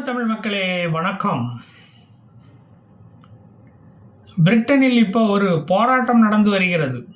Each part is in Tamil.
தமிழ் மக்களே வணக்கம். பிரிட்டனில் இப்போ ஒரு போராட்டம் நடந்து வருகிறது.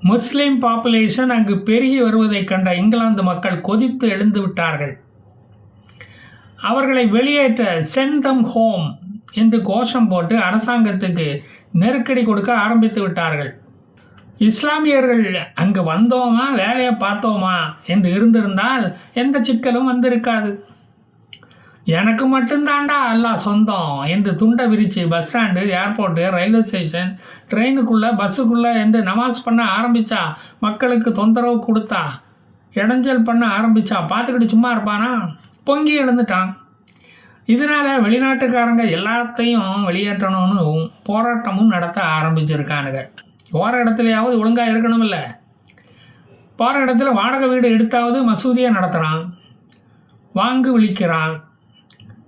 முஸ்லிம் பாப்புலேஷன் அங்கு பெருகி வருவதைக் கண்ட இங்கிலாந்து மக்கள் கொதித்து எழுந்து விட்டார்கள். அவர்களை வெளியேற்ற சென்டம் ஹோம் என்று கோஷம் போட்டு அரசாங்கத்துக்கு நெருக்கடி கொடுக்க ஆரம்பித்து விட்டார்கள். இஸ்லாமியர்கள் அங்கு வந்தோமா? வேலையை பார்த்தோமா? என்று இருந்திருந்தால் எந்த சிக்கலும் வந்திருக்காது. எனக்கு மட்டும்தாண்டா எல்லாம் சொந்தம் என்று துண்டை விரிச்சு bus stand airport railway station ட்ரெயினுக்குள்ளே பஸ்ஸுக்குள்ளே என்று நமாஸ் பண்ண ஆரம்பித்தா மக்களுக்கு தொந்தரவு கொடுத்தா இடைஞ்சல் பண்ண ஆரம்பித்தா பார்த்துக்கிட்டு சும்மா இருப்பானா? பொங்கி எழுந்துட்டான். இதனால் வெளிநாட்டுக்காரங்க எல்லாத்தையும் வெளியேற்றணும்னு போராட்டமும் நடத்த ஆரம்பிச்சிருக்கானுங்க. போகிற இடத்துலையாவது ஒழுங்காக இருக்கணுமில்ல போகிற இடத்துல வாடகை வீடு எடுத்தாவது மசூதியை நடத்துகிறான் வாங்கு விழிக்கிறான்.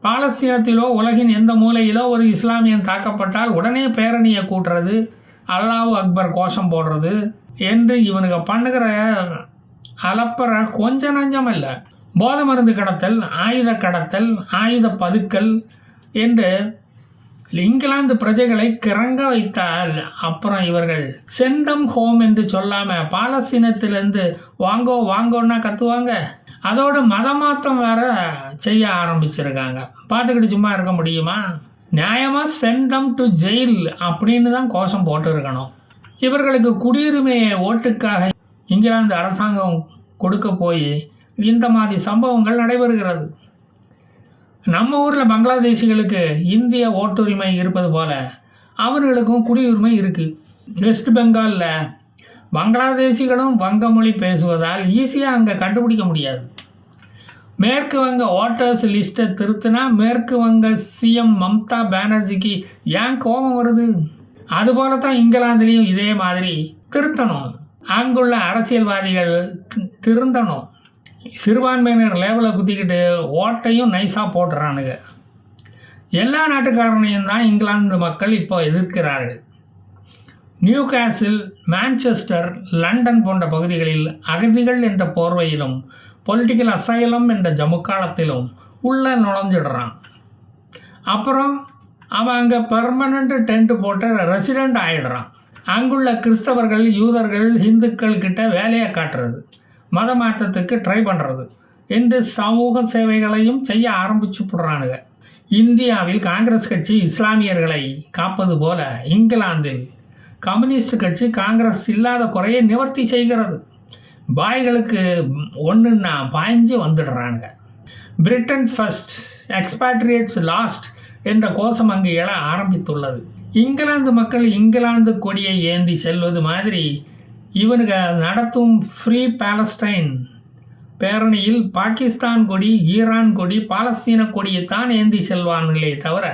பாலஸ்தீனத்திலோ உலகின் எந்த மூலையிலோ ஒரு இஸ்லாமியன் தாக்கப்பட்டால் உடனே பேரணியை கூட்டுறது அல்லாஹ் அக்பர் கோஷம் போடுறது என்று இவனுங்க பண்ணுகிற அலப்பற கொஞ்ச நஞ்சம் இல்லை போதை மருந்து கடத்தல் ஆயுத கடத்தல் ஆயுத பதுக்கல் என்று இங்கிலாந்து பிரஜைகளை கிறங்க வைத்தால் அப்புறம் இவர்கள் செந்தம் ஹோம் என்று சொல்லாமல் பாலஸ்தீனத்திலிருந்து வாங்கோ வாங்கோன்னா கத்துவாங்க. அதோட மதமாற்றம் வேற செய்ய ஆரம்பிச்சிருக்காங்க. பார்த்துக்கிட்டு சும்மா இருக்க முடியுமா? நியாயமாக சென்டம் டு ஜெயில் அப்படின்னு தான் கோஷம் போட்டிருக்கணும். இவர்களுக்கு குடியுரிமையை ஓட்டுக்காக இங்கிலாந்து அரசாங்கம் கொடுக்க போய் இந்த மாதிரி சம்பவங்கள் நடைபெறுகிறது. நம்ம ஊரில் பங்களாதேசிகளுக்கு இந்திய ஓட்டுரிமை இருப்பது போல அவர்களுக்கும் குடியுரிமை இருக்குது வெஸ்ட் பெங்காலில் பங்களாதேசிகளும் வங்க மொழி பேசுவதால் ஈஸியாக அங்கே கண்டுபிடிக்க முடியாது. மேற்கு வங்க ஓட்டர்ஸ் லிஸ்ட்டை திருத்தினா மேற்கு வங்க சிஎம் மம்தா பானர்ஜிக்கு ஏன் கோபம் வருது? அதுபோல தான் இங்கிலாந்துலேயும் இதே மாதிரி திருத்தணும். அங்குள்ள அரசியல்வாதிகள் திருந்தணும். சிறுபான்மையினர் லேவலை குத்திக்கிட்டு ஓட்டையும் நைஸாக போட்டுறானுங்க. எல்லா நாட்டுக்காரனையும் தான் இங்கிலாந்து மக்கள் இப்போ எதிர்க்கிறார்கள். நியூ காசில் மான்செஸ்டர் லண்டன் போன்ற பகுதிகளில் அகதிகள் என்ற போர்வையிலும் பொலிட்டிக்கல் அசைலம் என்ற ஜமுக்காலத்திலும் உள்ளே நுழைஞ்சிடுறான். அப்புறம் அவன் அங்கே பெர்மனண்ட் டென்ட் போட்டு ரெசிடெண்ட் ஆகிடுறான் அங்குள்ள கிறிஸ்தவர்கள் யூதர்கள் இந்துக்கள் கிட்ட வேலையை காட்டுறது மத மாற்றத்துக்கு ட்ரை பண்ணுறது என்று சமூக சேவைகளையும் செய்ய ஆரம்பிச்சு போடுறானுங்க இந்தியாவில் காங்கிரஸ் கட்சி இஸ்லாமியர்களை காப்பது போல இங்கிலாந்தில் கம்யூனிஸ்ட் கட்சி காங்கிரஸ் இல்லாத குறையை நிவர்த்தி செய்கிறது. பாய்களுக்கு ஒன்றுன்னா பாய்ஞ்சு வந்துடுறானுங்க. பிரிட்டன் ஃபர்ஸ்ட் எக்ஸ்பேட்ரியேட்ஸ் லாஸ்ட் என்ற கோஷம் அங்கு எழ ஆரம்பித்துள்ளது. இங்கிலாந்து மக்கள் இங்கிலாந்து கொடியை ஏந்தி செல்வது மாதிரி இவனுங்க நடத்தும் ஃப்ரீ பாலஸ்டைன் பேரணியில் பாகிஸ்தான் கொடி ஈரான் கொடி பாலஸ்தீன கொடியைத்தான் ஏந்தி செல்வானுங்களே தவிர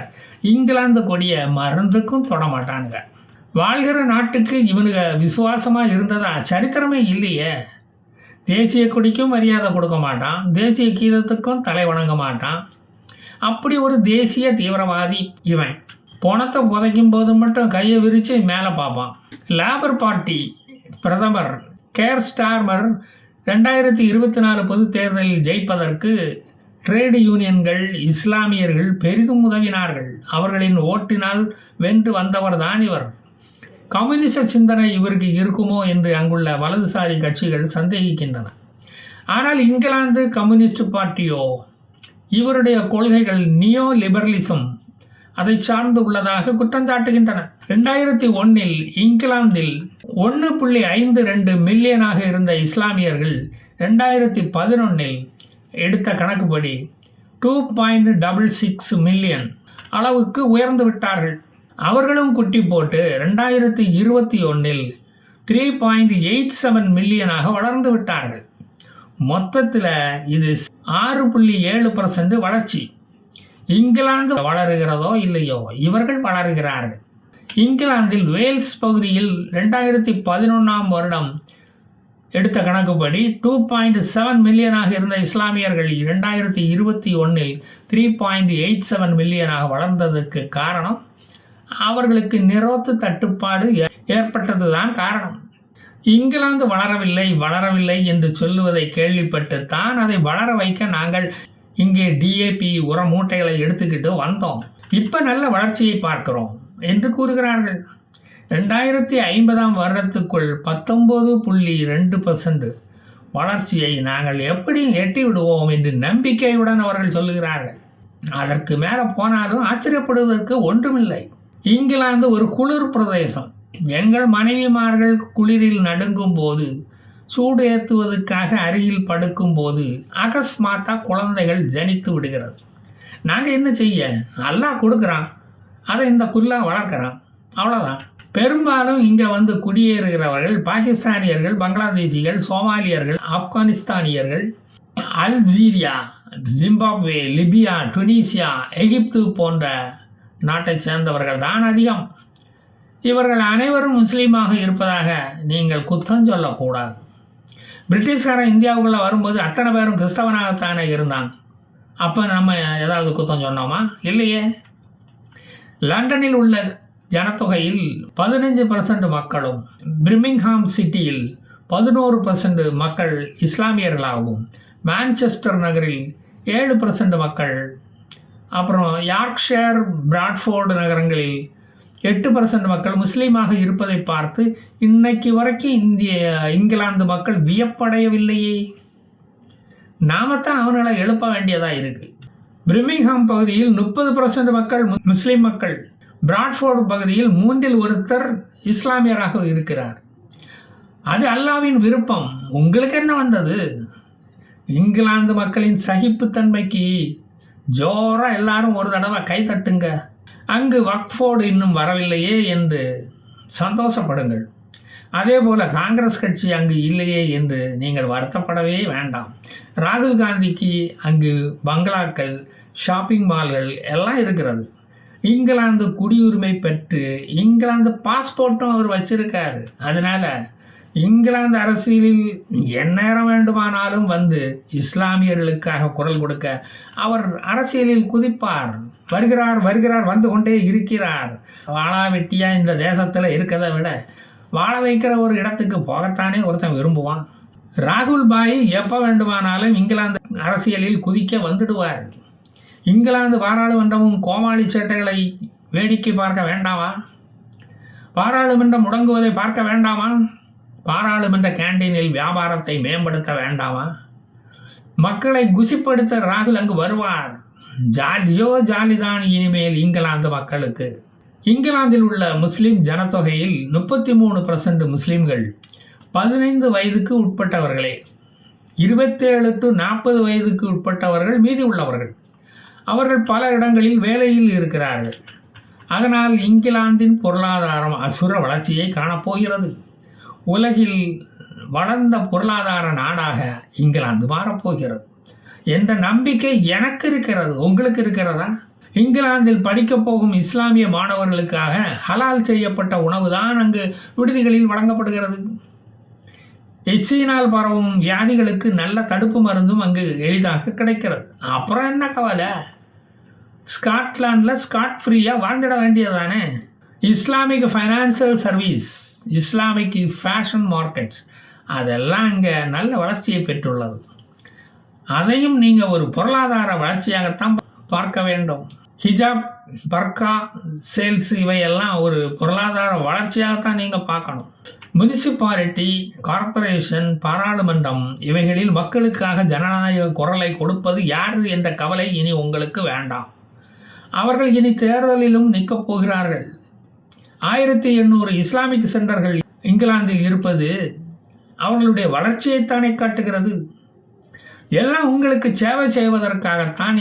இங்கிலாந்து கொடியை மருந்துக்கும் தொடமாட்டானுங்க வாழ்கிற நாட்டுக்கு இவனுங்க விசுவாசமாக இருந்ததா? சரித்திரமே இல்லையே. தேசிய கொடிக்கும் மரியாதை கொடுக்க மாட்டான். தேசிய கீதத்துக்கும் தலை வணங்க மாட்டான். அப்படி ஒரு தேசிய தீவிரவாதி இவன். பணத்தை புதைக்கும் போது மட்டும் கையை விரித்து மேலே பார்ப்பான். லேபர் பார்ட்டி பிரதமர் கேர் ஸ்டார்மர் ரெண்டாயிரத்தி இருபத்தி நாலு பொது தேர்தலில் ஜெயிப்பதற்கு ட்ரேடு யூனியன்கள் இஸ்லாமியர்கள் பெரிதும் உதவினார்கள். அவர்களின் ஓட்டினால் வென்று வந்தவர் தான் இவர். கம்யூனிச சிந்தனை இவருக்கு இருக்குமோ என்று அங்குள்ள வலதுசாரி கட்சிகள் சந்தேகிக்கின்றன. ஆனால் இங்கிலாந்து கம்யூனிஸ்ட் பார்ட்டியோ இவருடைய கொள்கைகள் நியோ லிபரலிசம் அதை சார்ந்து உள்ளதாக குற்றஞ்சாட்டுகின்றன ரெண்டாயிரத்தி ஒன்னில் இங்கிலாந்தில் ஒன்று புள்ளி ஐந்து ரெண்டு மில்லியனாக இருந்த இஸ்லாமியர்கள் ரெண்டாயிரத்தி பதினொன்னில் எடுத்த கணக்குப்படி two point double six million அளவுக்கு உயர்ந்து விட்டார்கள். அவர்களும் குட்டி போட்டு ரெண்டாயிரத்தி இருபத்தி ஒன்றில் த்ரீ பாயிண்ட் எயிட் செவன் மில்லியனாக வளர்ந்து விட்டார்கள். மொத்தத்தில் இது ஆறு புள்ளி ஏழு பர்சன்ட் வளர்ச்சி. இங்கிலாந்து வளருகிறதோ இல்லையோ இவர்கள் வளருகிறார்கள். இங்கிலாந்தில் வேல்ஸ் பகுதியில் ரெண்டாயிரத்தி பதினொன்றாம் வருடம் எடுத்த கணக்குப்படி டூ பாயிண்ட் செவன் மில்லியனாக இருந்த இஸ்லாமியர்கள் இரண்டாயிரத்தி இருபத்தி ஒன்றில் த்ரீ பாயிண்ட் எயிட் செவன் மில்லியனாக வளர்ந்ததற்கு காரணம் அவர்களுக்கு நிரோத்து தட்டுப்பாடு ஏ- ஏற்பட்டதுதான் காரணம். இங்கிலாந்து வளரவில்லை வளரவில்லை என்று சொல்லுவதை கேள்விப்பட்டு தான் அதை வளர வைக்க நாங்கள் இங்கே டிஏபி உர மூட்டைகளை எடுத்துக்கிட்டு வந்தோம். இப்போ நல்ல வளர்ச்சியை பார்க்கிறோம் என்று கூறுகிறார்கள். ரெண்டாயிரத்தி ஐம்பதாம் வருடத்துக்குள் பத்தொம்போது புள்ளி ரெண்டு பர்சன்ட் வளர்ச்சியை நாங்கள் எப்படி எட்டி விடுவோம் என்று நம்பிக்கையுடன் அவர்கள் சொல்லுகிறார்கள். அதற்கு மேலே போனாலும் ஆச்சரியப்படுவதற்கு ஒன்றுமில்லை. இங்கிலாந்து ஒரு குளிர் பிரதேசம். எங்கள் மனைவிமார்கள் குளிரில் நடுங்கும் போது சூடு ஏற்றுவதற்காக அருகில் படுக்கும் போது அகஸ்மாத்தா குழந்தைகள் ஜனித்து விடுகிறது. நாங்கள் என்ன செய்ய? அல்லாஹ் கொடுக்குறான். அதை இந்த குல்லா வளர்க்குறான். அவ்வளோதான் பெரும்பாலும் இங்கே வந்து குடியேறுகிறவர்கள் பாகிஸ்தானியர்கள் பங்களாதேசிகள் சோமாலியர்கள் ஆப்கானிஸ்தானியர்கள் Algeria Zimbabwe Libya Tunisia Egypt போன்ற நாட்டைச் சேர்ந்தவர்கள் தான் அதிகம். இவர்கள் அனைவரும் முஸ்லீமாக இருப்பதாக நீங்கள் குத்தம் சொல்லக்கூடாது. பிரிட்டிஷ்காரன் இந்தியாவுக்குள்ளே வரும்போது அத்தனை பேரும் கிறிஸ்தவனாகத்தானே இருந்தான். அப்போ நம்ம ஏதாவது குத்தம் சொன்னோமா? இல்லையே. லண்டனில் உள்ள ஜனத்தொகையில் பதினஞ்சு பர்சன்ட் மக்களும் பிரிமிங்ஹாம் சிட்டியில் பதினோரு பர்சன்ட் மக்கள் இஸ்லாமியர்களாகவும் மான்செஸ்டர் நகரில் ஏழு பர்சன்ட் மக்கள் அப்புறம் யார்க்ஷேர் பிராட்ஃபோர்டு நகரங்களில் எட்டு பர்சன்ட் மக்கள் முஸ்லீமாக இருப்பதை பார்த்து இன்னைக்கு வரைக்கும் இந்திய இங்கிலாந்து மக்கள் வியப்படையவில்லையே. நாமத்தான் அவர்களை எழுப்ப வேண்டியதாக இருக்குது பிரிமிங்ஹாம் பகுதியில் முப்பது பர்சன்ட் மக்கள் முஸ்லீம் மக்கள். பிராட்ஃபோர்டு பகுதியில் மூன்றில் ஒருத்தர் இஸ்லாமியராக இருக்கிறார். அது அல்லாவின் விருப்பம். உங்களுக்கு என்ன வந்தது? இங்கிலாந்து மக்களின் சகிப்புத்தன்மைக்கு ஜோராக எல்லாரும் ஒரு தடவை கை தட்டுங்க. அங்கு வக்ஃபோர்டு இன்னும் வரவில்லையே என்று சந்தோஷப்படுங்கள். அதே போல் காங்கிரஸ் கட்சி அங்கு இல்லையே என்று நீங்கள் வருத்தப்படவே வேண்டாம். ராகுல் காந்திக்கு அங்கு பங்களாக்கள் ஷாப்பிங் மால்கள் எல்லாம் இருக்கிறது. இங்கிலாந்து குடியுரிமை பெற்று இங்கிலாந்து பாஸ்போர்ட்டும் அவர் வச்சிருக்காரு. அதனால் இங்கிலாந்து அரசியலில் எந்நேரம் வேண்டுமானாலும் வந்து இஸ்லாமியர்களுக்காக குரல் கொடுக்க அவர் அரசியலில் குதிப்பார். வருகிறார் வருகிறார் வந்து கொண்டே இருக்கிறார். வாழா வெட்டியா இந்த தேசத்தில் இருக்கிறத விட வாழ வைக்கிற ஒரு இடத்துக்கு போகத்தானே ஒருத்தன் விரும்புவான். ராகுல் பாய் எப்போ வேண்டுமானாலும் இங்கிலாந்து அரசியலில் குதிக்க வந்துடுவார். இங்கிலாந்து பாராளுமன்றமும் கோமாளி சேட்டைகளை வேடிக்கை பார்க்க வேண்டாமா? பாராளுமன்றம் முடங்குவதை பார்க்க வேண்டாமா? பாராளுமன்ற கேண்டீனில் வியாபாரத்தை மேம்படுத்த வேண்டாமா? மக்களை குசிப்படுத்த ராகுல் அங்கு வருவார். ஜாலியோ ஜாலிதான் இனிமேல் இங்கிலாந்து மக்களுக்கு. இங்கிலாந்தில் உள்ள முஸ்லீம் ஜனத்தொகையில் முப்பத்தி மூணு பர்சன்ட் முஸ்லீம்கள் பதினைந்து வயதுக்கு உட்பட்டவர்களே. இருபத்தேழு டு நாற்பது வயதுக்கு உட்பட்டவர்கள் மீதி உள்ளவர்கள். அவர்கள் பல இடங்களில் வேலையில் இருக்கிறார்கள். அதனால் இங்கிலாந்தின் பொருளாதாரம் அசுர வளர்ச்சியை காணப்போகிறது. உலகில் வளர்ந்த பொருளாதார நாடாக இங்கிலாந்து மாறப்போகிறது. என்ற நம்பிக்கை எனக்கு இருக்கிறது. உங்களுக்கு இருக்கிறதா? இங்கிலாந்தில் படிக்கப் போகும் இஸ்லாமிய மாணவர்களுக்காக ஹலால் செய்யப்பட்ட உணவு தான் அங்கு விடுதிகளில் வழங்கப்படுகிறது. எச்சியினால் பரவும் வியாதிகளுக்கு நல்ல தடுப்பு மருந்தும் அங்கு எளிதாக கிடைக்கிறது. அப்புறம் என்ன கவலை? ஸ்காட்லாண்டில் ஸ்காட் ஃப்ரீயாக வாழ்ந்துட வேண்டியதானே Islamic financial service Islamic fashion markets அதெல்லாம் இங்கே நல்ல வளர்ச்சியை பெற்றுள்ளது. அதையும் நீங்கள் ஒரு பொருளாதார வளர்ச்சியாகத்தான் பார்க்க வேண்டும். ஹிஜாப் பர்கா சேல்ஸ் இவையெல்லாம் ஒரு பொருளாதார வளர்ச்சியாகத்தான் நீங்கள் பார்க்கணும். முனிசிபாலிட்டி கார்ப்பரேஷன் பாராளுமன்றம் இவைகளில் மக்களுக்காக ஜனநாயக குரலை கொடுப்பது யார் என்ற கவலை இனி உங்களுக்கு வேண்டாம். அவர்கள் இனி தேர்தலிலும் நிற்கப் போகிறார்கள். ஆயிரத்தி எண்ணூறு இஸ்லாமிக் சென்டர்கள் இங்கிலாந்தில் இருப்பது அவர்களுடைய வளர்ச்சியைத்தானே காட்டுகிறது. எல்லாம் உங்களுக்கு சேவை செய்வதற்காகத்தான்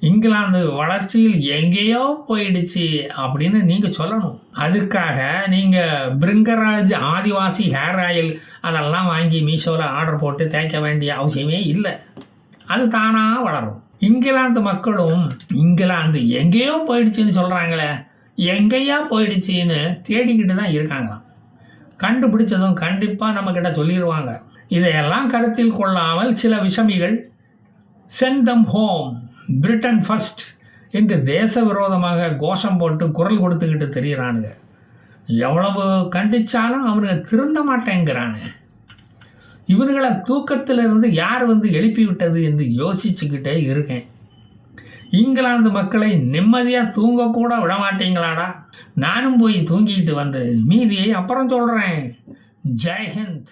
இங்கிலாந்து வளர்ச்சியில் எங்கேயோ போயிடுச்சு அப்படின்னு நீங்கள் சொல்லணும். அதுக்காக நீங்கள் பிரிங்கராஜ் ஆதிவாசி ஹேர் ஆயில் அதெல்லாம் வாங்கி மீஷோவில் ஆர்டர் போட்டு தேய்க்க வேண்டிய அவசியமே இல்லை. அது தானாக வளரும். இங்கிலாந்து மக்களும் இங்கிலாந்து எங்கேயோ போயிடுச்சுன்னு சொல்கிறாங்களே எங்கேயா போயிடுச்சின்னு தேடிக்கிட்டு தான் இருக்காங்களாம். கண்டுபிடிச்சதும் கண்டிப்பாக நம்மக்கிட்ட சொல்லிடுவாங்க இதையெல்லாம் கருத்தில் கொள்ளாமல் சில விஷமிகள். Send them home Britain first என்று தேச விரோதமாக கோஷம் போட்டு குரல் கொடுத்துக்கிட்டு தெரிகிறானுங்க எவ்வளவு கண்டிச்சாலும் அவனுங்க திருந்த மாட்டேங்கிறானு. இவனுங்களை தூக்கத்திலிருந்து யார் வந்து எழுப்பி விட்டது என்று யோசிச்சுக்கிட்டே இருக்கேன். இங்கிலாந்து மக்களை நிம்மதியாக தூங்கக்கூட விட மாட்டீங்களாடா நானும் போய் தூங்கிட்டு வந்து மீதியை அப்புறம் சொல்கிறேன் ஜெய்ஹிந்த்